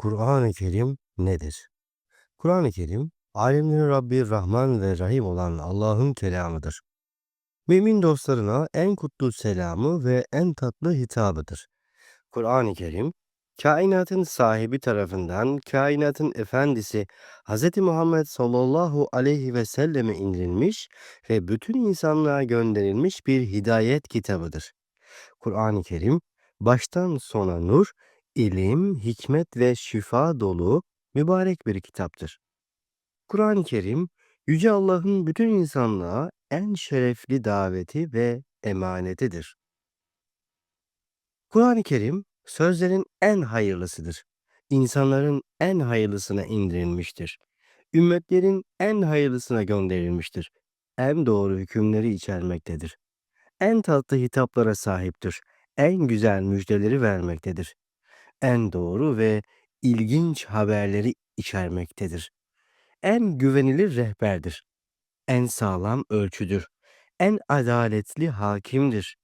Kur'an-ı Kerim nedir? Kur'an-ı Kerim, alemlerin Rabbi Rahman ve Rahim olan Allah'ın kelamıdır. Mümin dostlarına en kutlu selamı ve en tatlı hitabıdır. Kur'an-ı Kerim, kainatın sahibi tarafından kainatın efendisi Hz. Muhammed sallallahu aleyhi ve selleme indirilmiş ve bütün insanlığa gönderilmiş bir hidayet kitabıdır. Kur'an-ı Kerim, baştan sona nur, ilim, hikmet ve şifa dolu mübarek bir kitaptır. Kur'an-ı Kerim, Yüce Allah'ın bütün insanlığa en şerefli daveti ve emanetidir. Kur'an-ı Kerim, sözlerin en hayırlısıdır. İnsanların en hayırlısına indirilmiştir. Ümmetlerin en hayırlısına gönderilmiştir. En doğru hükümleri içermektedir. En tatlı hitaplara sahiptir. En güzel müjdeleri vermektedir. En doğru ve ilginç haberleri içermektedir. En güvenilir rehberdir. En sağlam ölçüdür. En adaletli hakimdir.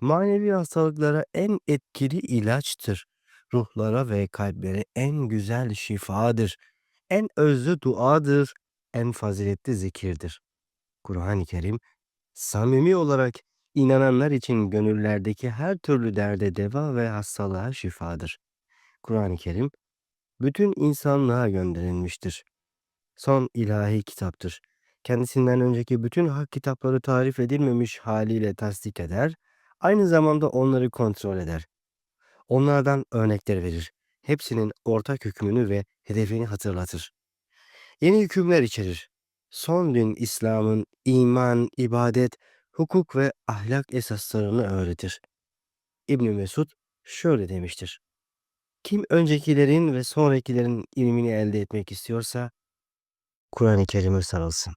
Manevi hastalıklara en etkili ilaçtır. Ruhlara ve kalplere en güzel şifadır. En özlü duadır. En faziletli zikirdir. Kur'an-ı Kerim, samimi olarak inananlar için gönüllerdeki her türlü derde deva ve hastalığa şifadır. Kur'an-ı Kerim, bütün insanlığa gönderilmiştir. Son ilahi kitaptır. Kendisinden önceki bütün hak kitapları tarif edilmemiş haliyle tasdik eder, aynı zamanda onları kontrol eder. Onlardan örnekler verir. Hepsinin ortak hükmünü ve hedefini hatırlatır. Yeni hükümler içerir. Son din İslam'ın iman, ibadet, hukuk ve ahlak esaslarını öğretir. İbn Mesud şöyle demiştir. Kim öncekilerin ve sonrakilerin ilmini elde etmek istiyorsa Kur'an-ı Kerim'e sarılsın.